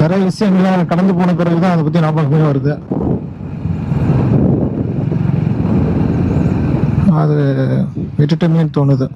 நிறைய விஷயங்கள்லாம் கடந்து போன பிறகுதான் அதை பத்தி ஞாபகமே வருது. அது விட்டுட்டோமேன்னு தோணுது.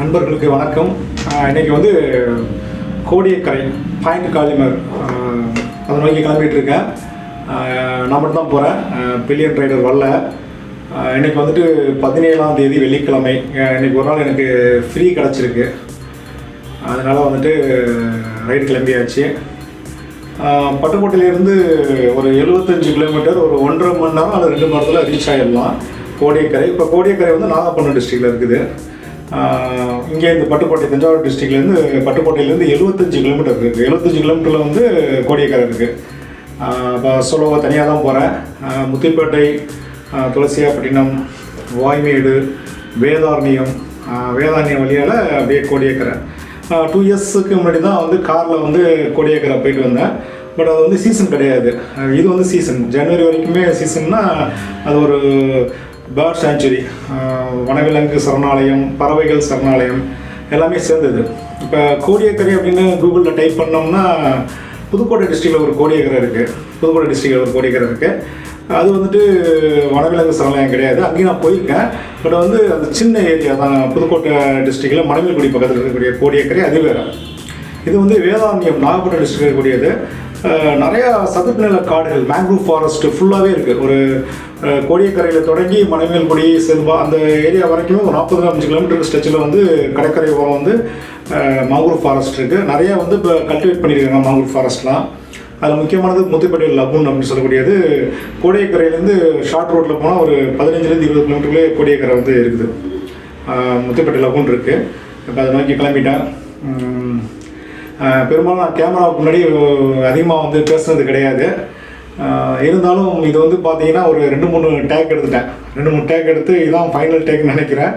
நண்பர்களுக்கு வணக்கம். இன்றைக்கி இன்னைக்கு வந்து கோடியக்கரை பாயிண்ட் காலிமர் அதை நோக்கி கிளம்பிகிட்ருக்கேன் நான் மட்டும் தான் போகிறேன் பில்லியன் ரைடர் வரல. இன்றைக்கி இன்னைக்கு வந்துட்டு பதினேழாம் தேதி வெள்ளிக்கிழமை. இன்றைக்கி இன்னைக்கு ஒரு நாள் எனக்கு ஃப்ரீ கிடச்சிருக்கு. அதனால் வந்துட்டு ரைடு கிளம்பியாச்சு. பட்டுக்கோட்டையிலேருந்து ஒரு எழுபத்தஞ்சு கிலோமீட்டர் ஒரு ஒன்றரை மணி நேரம் அல்லது ரெண்டு மணி நேரத்தில் ரீச் ஆகிடலாம் கோடியக்கரை. இப்போ கோடியக்கரை வந்து நாகப்பட்டினம் டிஸ்ட்ரிக்டில் இருக்குது. இங்கே இந்த பட்டுக்கோட்டை தஞ்சாவூர் டிஸ்ட்ரிக்ட்லேருந்து பட்டுக்கோட்டையிலேருந்து எழுபத்தஞ்சு கிலோமீட்டர் இருக்குது எழுபத்தஞ்சு கிலோமீட்டரில் வந்து கோடியக்கரை இருக்குது இப்போ சோலோவாக தனியாக தான் போகிறேன் முத்திப்பேட்டை துளசியாப்பட்டினம் வாய்மேடு வேதாரண்யம் ஆஹ் வேதாரண்யம் வழியால் அப்படியே கோடியக்கரை. டூ இயர்ஸுக்கு முன்னாடி தான் வந்து காரில் வந்து கோடியக்கரை போயிட்டு வந்தேன். பட் அது வந்து சீசன் கிடையாது. இது வந்து சீசன் ஜனவரி வரைக்குமே சீசன்னா அது ஒரு பேர்ட் சேஞ்சுரி uh, வனவிலங்கு சரணாலயம் பறவைகள் சரணாலயம் எல்லாமே சேர்ந்தது. இப்போ கோடியக்கரை அப்படின்னு கூகுளில் டைப் பண்ணோம்னா புதுக்கோட்டை டிஸ்ட்ரிக்டில் ஒரு கோடியக்கரை இருக்குது புதுக்கோட்டை டிஸ்ட்ரிக்டில் ஒரு கோடியக்கரை இருக்குது அது வந்துட்டு வனவிலங்கு சரணாலயம் கிடையாது. அங்கேயும் நான் போயிருக்கேன். பட் வந்து அந்த சின்ன ஏரியா தான். புதுக்கோட்டை டிஸ்ட்ரிக்டில் மணமேல்குடி பக்கத்தில் இருக்கக்கூடிய கோடியக்கரை அது வேறு. இது வந்து வேதாந்தியம் நாகப்பட்டினம் டிஸ்ட்ரிக்ட் இருக்கக்கூடியது. நிறையா சதுப்பு நில காடுகள் மேங்க்ரூவ் ஃபாரஸ்ட் ஃபுல்லாகவே இருக்குது ஒரு கோடியக்கரையில் தொடங்கி மணமேல்குடி செல்வா அந்த ஏரியா வரைக்குமே ஒரு நாற்பது அஞ்சு கிலோமீட்டர் ஸ்ட்ரெச்சில் வந்து கடற்கரை ஓரம் வந்து மேங்க்ரூவ் ஃபாரஸ்ட் இருக்குது நிறையா வந்து இப்போ கல்டிவேட் பண்ணியிருக்காங்க மேங்க்ரூவ் ஃபாரஸ்ட்லாம் அதில் முக்கியமானது முத்துப்பேட்டை லகுன் அப்படின்னு சொல்லக்கூடியது. கோடியக்கரையிலேருந்து ஷார்ட் ரோட்டில் போனால் ஒரு பதினஞ்சுலேருந்து இருபது கிலோமீட்டருக்குள்ளே கோடியக்கரை வந்து இருக்குது. ஆஹ் முத்துப்பேட்டை லகுன் இருக்குது இப்போ அதை நோக்கி கிளம்பிட்டேன். பெரும்பாலும் நான் கேமராவுக்கு முன்னாடி அதிகமாக வந்து பேசுனது கிடையாது. இருந்தாலும் இது வந்து பார்த்தீங்கன்னா ஒரு ரெண்டு மூணு டேக் எடுத்துட்டேன். ரெண்டு மூணு டேக் எடுத்து இதுதான் ஃபைனல் டேக்னு நினைக்கிறேன்.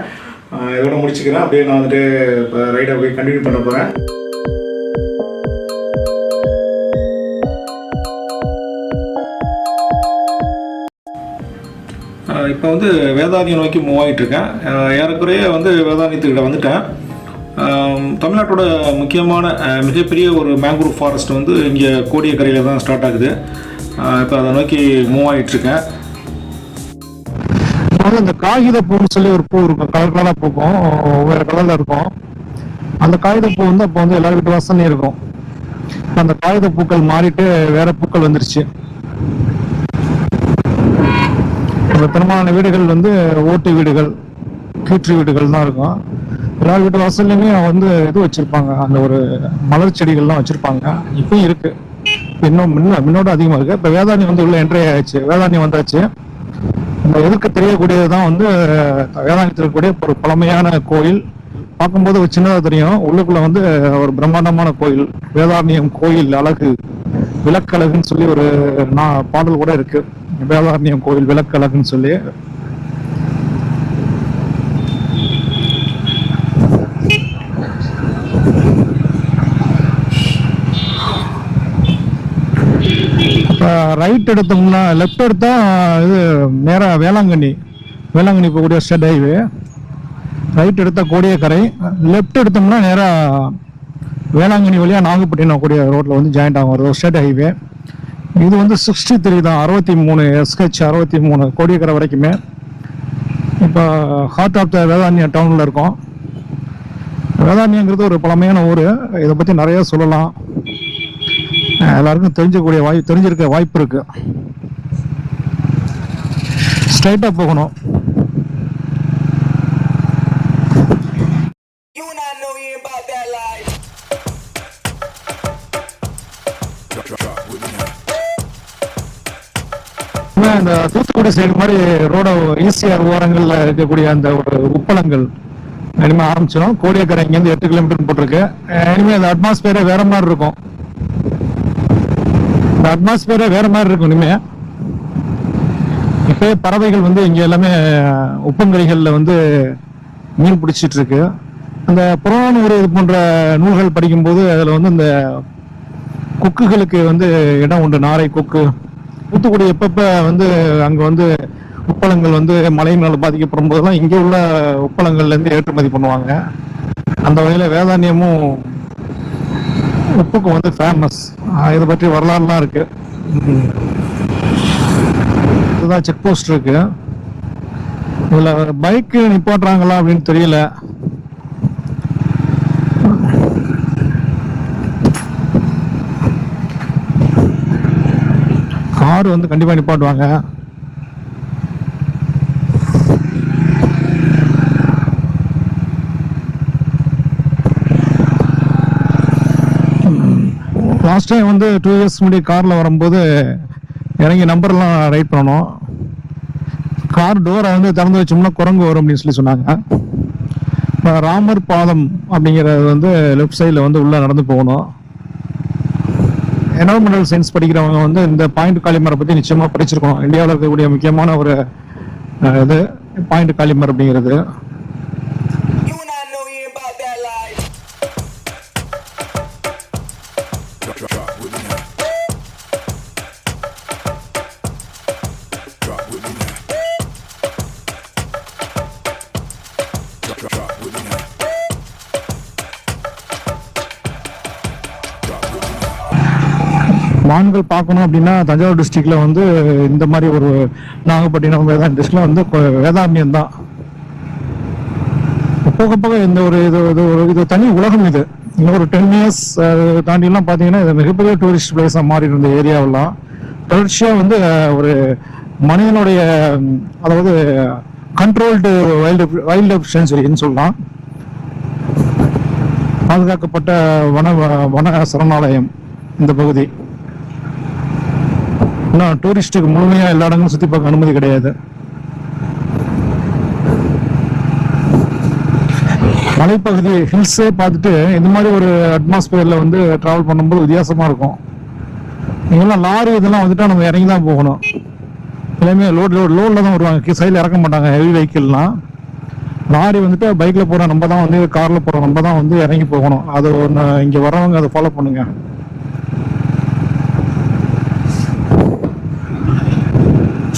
இதோட முடிச்சுக்கிறேன். அப்படியே நான் வந்துட்டு இப்போ ரைடை போய் கண்டினியூ பண்ண போகிறேன் இப்போ வந்து வேதாரண்யம் நோக்கி மூவ் ஆகிட்டு இருக்கேன் ஏறக்குறைய வந்து வேதாரண்யத்துக்கிட்ட வந்துட்டேன். தமிழ்நாட்டோட முக்கியமான மிகப்பெரிய ஒரு மேங்க்ரூவ் ஃபாரஸ்ட் வந்து இங்கே கோடியக்கரையில் தான் ஸ்டார்ட் ஆகுது. இப்போ அதை நோக்கி மூவ் ஆகிட்டு இருக்கேன் இந்த காகித பூன்னு சொல்லி ஒரு பூ இருக்கும். கலர் கலராக பூக்கும். வேறு கலர்ல இருக்கும். அந்த காகித பூ வந்து அப்போ வந்து எல்லார் வீட்டு வாசனையும் இருக்கும். அந்த காகித பூக்கள் மாறிட்டு வேற பூக்கள் வந்துருச்சு. இப்ப பெரும்பாலான வீடுகள் வந்து ஓட்டு வீடுகள் கீற்று வீடுகள் தான் இருக்கும். எல்லா வீட்டு வாசல்லையுமே வந்து இது வச்சிருப்பாங்க. அந்த ஒரு மலர் செடிகள்லாம் வச்சிருப்பாங்க. இப்பயும் இருக்கு. இன்னும் முன்ன முன்னோட அதிகமா இருக்கு. இப்ப வேதாணி வந்து உள்ள என்ட்ரி ஆயிடுச்சு. வேதாணி வந்தாச்சு. இந்த எதிர்க்க தெரியக்கூடியது தான் வந்து வேதாந்தத்தில் இருக்கக்கூடிய ஒரு பழமையான கோயில். பார்க்கும்போது ஒரு சின்னதாக தெரியும். உள்ளுக்குள்ள வந்து ஒரு பிரம்மாண்டமான கோயில். வேதாரண்யம் கோயில் அழகு. விளக்கழகுன்னு சொல்லி ஒரு நா- பாடல் கூட இருக்கு. வேதாரண்யம் கோயில் விளக்கழகுன்னு சொல்லி. ரைட் எடுத்தோம்னா லெஃப்ட் எடுத்தா இது நேராக வேளாங்கண்ணி. வேளாங்கண்ணி போகக்கூடிய ஸ்டேட் ஹைவே ரைட் எடுத்தால் கோடியக்கரை. லெஃப்ட் எடுத்தோம்னா நேராக வேளாங்கண்ணி வழியாக நாகப்பட்டினம் கூடிய ரோட்டில் வந்து ஜாயிண்ட் ஆகும். ஒரு ஸ்டேட் ஹைவே இது வந்து சிக்ஸ்டி த்ரீ தான். அறுபத்தி மூணு எஸ்ஹெச் அறுபத்தி மூணு கோடியக்கரை வரைக்குமே. இப்போ ஹார்ட் ஆஃப் த வேதாரண்யா டவுனில் இருக்கோம். வேதாரண்யங்கிறது ஒரு பழமையான ஊர். இதை பற்றி நிறையா சொல்லலாம். எல்லாருக்கும் தெரிஞ்சக்கூடிய வாய்ப்பு தெரிஞ்சிருக்க வாய்ப்பு இருக்கு. ஸ்ட்ரைட்டா போகணும். இந்த தூத்துக்குடி சைடு மாதிரி ரோட ஈசிஆர் ஓரங்கள்ல இருக்கக்கூடிய அந்த ஒரு உப்பளங்கள். இனிமே ஆரம்பிச்சிடும் கோடியக்கரை இங்கேருந்து எட்டு கிலோமீட்டர் போட்டிருக்கு. அஹ் இனிமே அந்த அட்மாஸ்பியரே வேற மாதிரி இருக்கும். இந்த அட்மாஸ்பியரே வேற மாதிரி இருக்கும் இனிமே. இப்போ பறவைகள் வந்து இங்க எல்லாமே உப்பங்கரைகள்ல வந்து மீன் பிடிச்சிட்டு இருக்கு அந்த புறநானூறு இது போன்ற நூல்கள் படிக்கும்போது அதில் வந்து இந்த கொக்குகளுக்கு வந்து இடம் உண்டு நாரை கொக்கு. தூத்துக்குடி எப்பப்ப வந்து அங்க வந்து உப்பளங்கள் வந்து மழையினால் பாதிக்கப்படும் போதெல்லாம் இங்கே உள்ள உப்பளங்கள்ல இருந்து ஏற்றுமதி பண்ணுவாங்க. அந்த வகையில வேதாண்யமும் உப்புக்கு வந்து ஃபேமஸ் இதை பற்றி வரலாறுலாம் இருக்கு. இதுதான் செக் போஸ்ட் இருக்கு. இதுல பைக் நிப்பாட்டுறாங்களா அப்படின்னு தெரியல. கார் வந்து கண்டிப்பா நிப்பாட்டுவாங்க. லாஸ்ட் டைம் வந்து டூ இயர்ஸ் முன்னாடி காரில் வரும்போது இறங்கி நம்பர்லாம் ரைட் பண்ணணும் கார் டோரை வந்து திறந்து வச்சோம்னா குரங்கு வரும் அப்படின்னு சொல்லி சொன்னாங்க. இப்போ ராமர் பாதம் அப்படிங்கிறது வந்து லெஃப்ட் சைடில் வந்து உள்ளே நடந்து போகணும். என்வரன்மெண்டல் சயின்ஸ் படிக்கிறவங்க வந்து இந்த பாயிண்ட் காலிமரை பற்றி நிச்சயமாக படிச்சிருக்கணும். இந்தியாவில் இருக்கக்கூடிய முக்கியமான ஒரு இது பாயிண்ட் காலிமர் அப்படிங்கிறது. மான்கள் பார்க்கணும் அப்படின்னா தஞ்சாவூர் டிஸ்ட்ரிக்ட்ல வந்து இந்த மாதிரி ஒரு நாகப்பட்டினம் வேதாந்த டிஸ்ட்ரிக்ட்ல வந்து கொ- தான். போக போக இந்த ஒரு இது இது ஒரு இது தனி உலகம் இது. இன்னும் ஒரு டென் இயர்ஸ் தாண்டிலாம் பார்த்தீங்கன்னா இது மிகப்பெரிய டூரிஸ்ட் பிளேஸாக மாறி இருந்த ஏரியாவெல்லாம். தொடர்ச்சியாக வந்து ஒரு மனிதனுடைய அதாவது கண்ட்ரோல்டு வைல்டு வைல்ட் லைஃப் சென்சுரின்னு சொல்லலாம். பாதுகாக்கப்பட்ட வன வன சரணாலயம் இந்த பகுதி. இன்னும் டூரிஸ்ட்டுக்கு முழுமையாக எல்லா இடங்களும் சுற்றி பார்க்க அனுமதி கிடையாது. மலைப்பகுதி ஹில்ஸே பார்த்துட்டு இந்த மாதிரி ஒரு அட்மாஸ்பியரில் வந்து ட்ராவல் பண்ணும்போது வித்தியாசமாக இருக்கும். இங்கெல்லாம் லாரி இதெல்லாம் வந்துட்டு நம்ம இறங்கி தான் போகணும். எல்லாமே லோட் லோட் லோடில் தான் வருவாங்க. சைடில் இறக்க மாட்டாங்க ஹெவி வெஹிக்கிள்லாம் லாரி வந்துட்டு பைக்கில் போகிற நம்ம தான் வந்து காரில் போகிற நம்ம தான் வந்து இறங்கி போகணும். அது ஒன்று இங்கே வரவங்க அதை ஃபாலோ பண்ணுங்கள்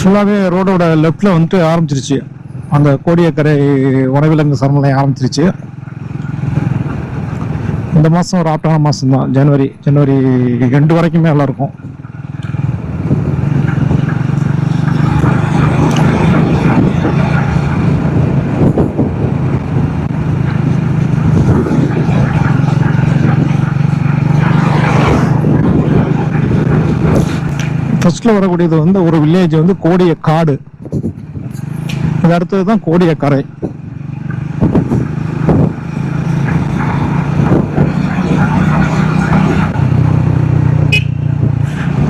ஃபுல்லாகவே ரோடோட லெஃப்டில் வந்துட்டு ஆரம்பிச்சிருச்சு. அந்த கோடியக்கரை வனவிலங்கு சரணாலயம் ஆரம்பிச்சிருச்சு. இந்த மாதம் ஒரு ஆப்டான மாதம் தான் ஜனவரி ஜனவரி ரெண்டு வரைக்குமே நல்லா ஃபர்ஸ்ட்ல வரக்கூடியது வந்து ஒரு வில்லேஜ் வந்து கோடிய காடு அது அடுத்தது தான் கோடிய கரை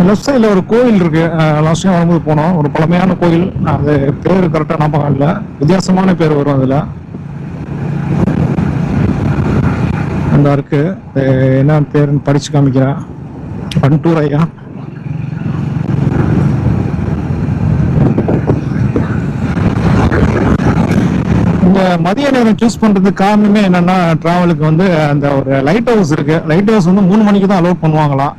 லெஃப்ட் சைடில் ஒரு கோயில் இருக்கு. லாஸ்ட் டைம் வரும்போது போனோம். ஒரு பழமையான கோயில் அது பேர் கரெக்டாக ஞாபகம் இல்லை. வித்தியாசமான பேர் வரும் அதில். அந்த இருக்கு. என்ன பேருன்னு படிச்சு காமிக்கிறேன். பண்டூர் ஐயா. இந்த மதிய நேரம் சூஸ் பண்றதுக்கு காரணமே என்னன்னா டிராவலுக்கு வந்து அந்த ஒரு லைட் ஹவுஸ் இருக்கு. லைட் ஹவுஸ் வந்து மூணு மணிக்கு தான் அலோட் பண்ணுவாங்களாம்.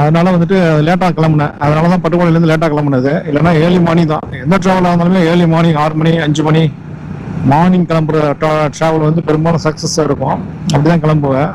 அதனால வந்துட்டு லேட்டா கிளம்புனேன். அதனால தான் பட்டுக்கோட்டையில இருந்து லேட்டா கிளம்புனது. இல்லைன்னா ஏர்லி மார்னிங் தான். எந்த டிராவலாக இருந்தாலுமே ஏர்லி மார்னிங் ஆறு மணி அஞ்சு மணி மார்னிங் கிளம்புற டிராவல் வந்து பெரும்பாலும் சக்ஸஸாக இருக்கும். அப்படிதான் கிளம்புவேன்.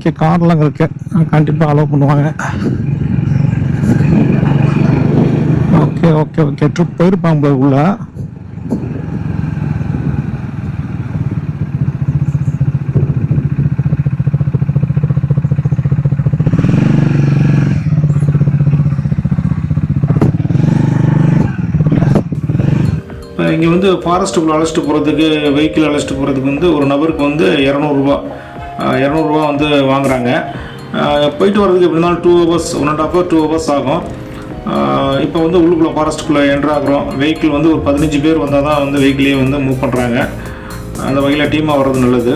ஓகே கார்லாம் இருக்கு. கண்டிப்பாக அலோவ் பண்ணுவாங்க. ஓகே ஓகே ஓகே ட்ரிப் போயிருப்பாங்க உள்ள. இங்கே வந்து ஃபாரஸ்ட்டுக்குள்ளே அழைச்சிட்டு போகிறதுக்கு வெஹிக்கிள் அழைச்சிட்டு போகிறதுக்கு வந்து ஒரு நபருக்கு வந்து இரநூறுபா இரநூறுவா வந்து வாங்குறாங்க. போயிட்டு வர்றதுக்கு எப்படி இருந்தாலும் two hours one and half hour two hours ஆகும். இப்போ வந்து உள்ளுக்குள்ளே ஃபாரஸ்ட்டுக்குள்ளே என்ட்ராகிறோம் வெஹிக்கிள் வந்து ஒரு பதினஞ்சு பேர் வந்தால் தான் வந்து வெஹிக்கிளே வந்து மூவ் பண்ணுறாங்க அந்த வகையில் டீமாக வர்றது நல்லது.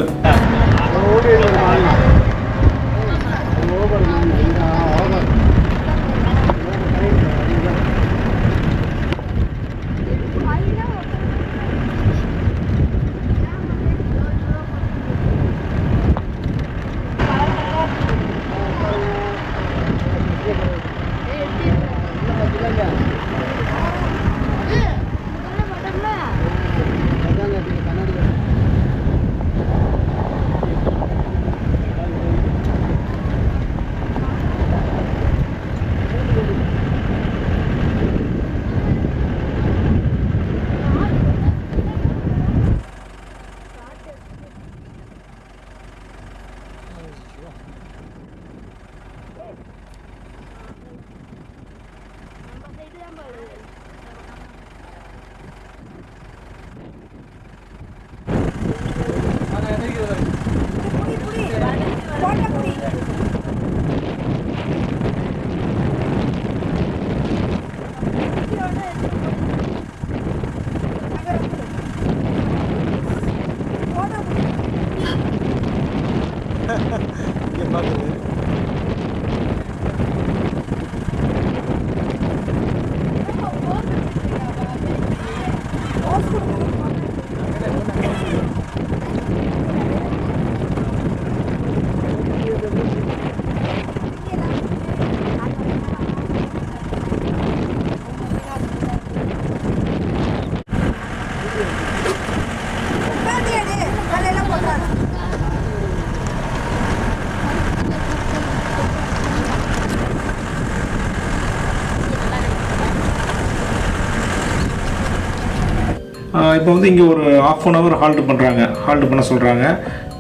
இப்போ வந்து இங்கே ஒரு ஆஃப் அன் ஹவர் ஹால்ட் பண்ணுறாங்க ஹால்ட் பண்ண சொல்கிறாங்க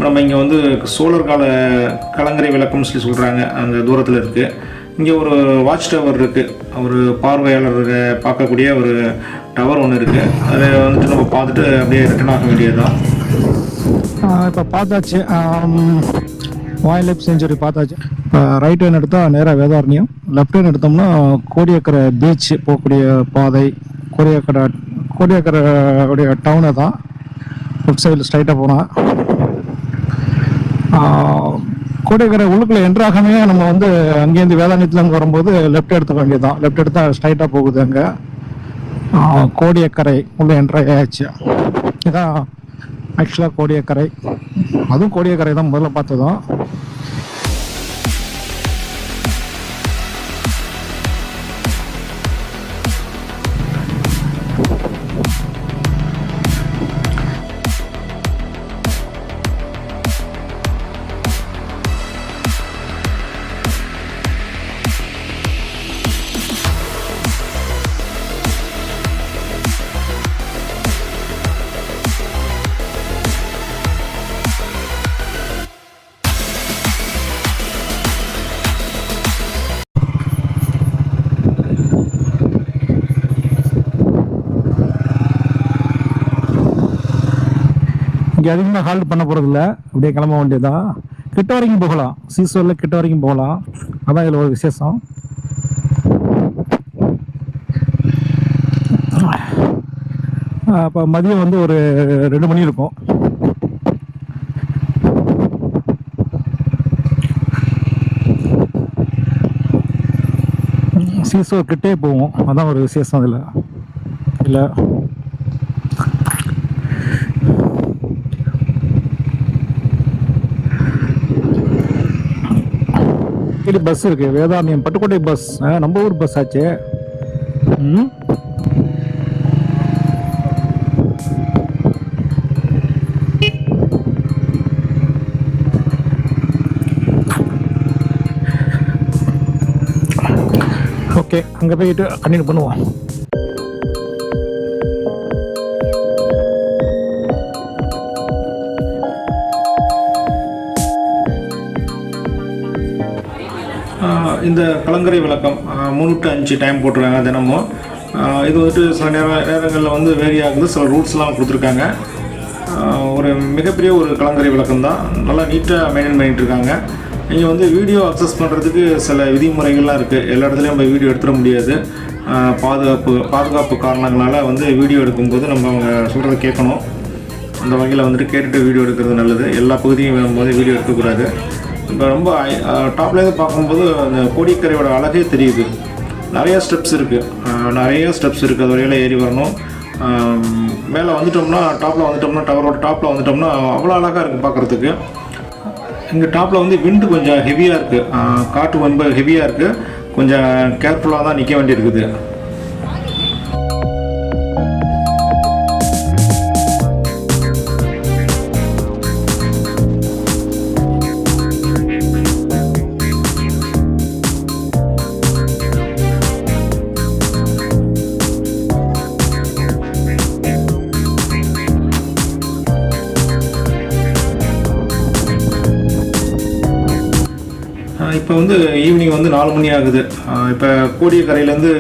நம்ம இங்கே வந்து சோழர் கால கலங்கரை விளக்கம்னு சொல்லி சொல்கிறாங்க அந்த தூரத்தில் இருக்குது இங்கே ஒரு வாட்ச் டவர் இருக்குது ஒரு பார்வையாளர் பார்க்கக்கூடிய ஒரு டவர் ஒன்று இருக்குது அதை வந்துட்டு நம்ம பார்த்துட்டு அப்படியே ரிட்டர்ன் ஆக வேண்டியது தான் இப்போ பார்த்தாச்சு. வாயில் லைஃப் செஞ்சுரி பார்த்தாச்சு. இப்போ ரைட் ஹேண்ட் எடுத்தால் நேராக வேதாரண்யம். லெஃப்ட் ஹேண்ட் எடுத்தோம்னா கோடியக்கரை பீச் போகக்கூடிய பாதை கோடியக்கரை கோடியக்கரை உடைய டவுனை தான் லெஃப்ட் சைடில் ஸ்ட்ரைட்டாக போனால் கோடியக்கரை உள்ளுக்குள்ள என்ட்ராகவே நம்ம வந்து அங்கேருந்து வேதாரண்யத்துலேருந்து வரும்போது லெஃப்ட் எடுத்துக்க வேண்டியதான் லெஃப்ட் எடுத்தால் ஸ்ட்ரைட்டாக போகுது அங்கே. கோடியக்கரை உள்ளே என்ட்ரு ஆயாச்சு. இதான் ஆக்சுவலாக கோடியக்கரை. அதுவும் கோடியக்கரை தான் முதல்ல பார்த்ததும். இங்கே அதிகமாக ஹால்ட் பண்ண போகிறதில்ல அப்படியே கிளம்ப வேண்டியதுதான் கிட்ட வரைக்கும் போகலாம். சீசோரில் கிட்ட வரைக்கும் போகலாம். அதான் இதில் ஒரு விசேஷம். அப்போ மதியம் வந்து ஒரு ரெண்டு மணி இருக்கும். சீசோ கிட்டே போவோம் அதான் ஒரு விசேஷம் இதில் இல்லை. இது பஸ் இருக்கு. வேதாரண்யம் பட்டுக்கோட்டை பஸ் நம்ம ஊர் பஸ் ஆச்சு. ம்? ஓகே அங்கே போயிட்டு கண்டினியூ பண்ணுவோம். இந்த கலங்கரை விளக்கம் ஆஹ் மூணு டு அஞ்சு டைம் போட்டிருக்காங்க தினமும். இது வந்துட்டு சில நேர நேரங்களில் வந்து வேரி ஆகுது சில ரூட்ஸ்லாம் கொடுத்துருக்காங்க. ஒரு மிகப்பெரிய ஒரு கலங்கரை விளக்கம் தான். நல்லா நீட்டாக மெயின்டைன் பண்ணிகிட்டு இருக்காங்க இங்கே வந்து வீடியோ அக்சஸ் பண்ணுறதுக்கு சில விதிமுறைகள்லாம் இருக்குது எல்லா இடத்துலையும் நம்ம வீடியோ எடுத்துட முடியாது. பாதுகாப்பு பாதுகாப்பு காரணங்களால் வந்து வீடியோ எடுக்கும்போது நம்ம அவங்க சொல்கிறத கேட்கணும். அந்த வகையில் வந்துட்டு கேட்டுட்டு வீடியோ எடுக்கிறது நல்லது. எல்லா பகுதியும் வரும்போது வீடியோ எடுக்கக்கூடாது. இப்போ ரொம்ப டாப்லேருந்து பார்க்கும்போது அந்த கோடிக்கரையோட அழகே தெரியுது. நிறைய ஸ்டெப்ஸ் இருக்குது நிறைய ஸ்டெப்ஸ் இருக்குது அது வரையில ஏறி வரணும். மேலே வந்துட்டோம்னா டாப்பில் வந்துட்டோம்னா டவரோட டாப்பில் வந்துட்டோம்னா அவ்வளோ அழகாக இருக்குது பார்க்குறதுக்கு. இங்கே டாப்பில் வந்து விண்டு கொஞ்சம் ஹெவியாக இருக்குது காற்று ரொம்ப ஹெவியாக இருக்குது கொஞ்சம் கேர்ஃபுல்லாக தான் நிற்க வேண்டியிருக்குது. இப்போ வந்து ஈவினிங் வந்து நாலு மணி ஆகுது. இப்போ கோடியக்கரையிலேருந்து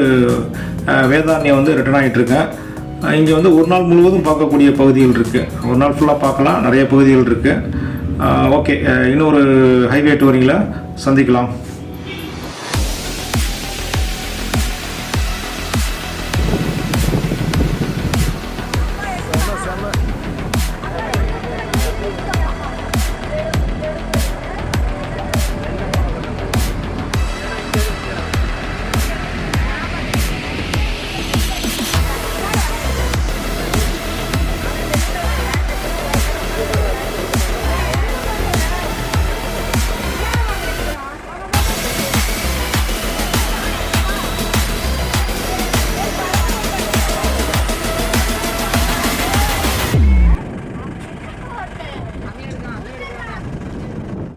வேதாரண்யம் வந்து ரிட்டர்ன் ஆகிட்டுருக்கேன் இங்கே வந்து ஒரு நாள் முழுவதும் பார்க்கக்கூடிய பகுதிகள் இருக்குது ஒரு நாள் ஃபுல்லாக பார்க்கலாம். நிறைய பகுதிகள் இருக்குது ஓகே இன்னொரு ஹைவே டூரிங்கில் சந்திக்கலாம்.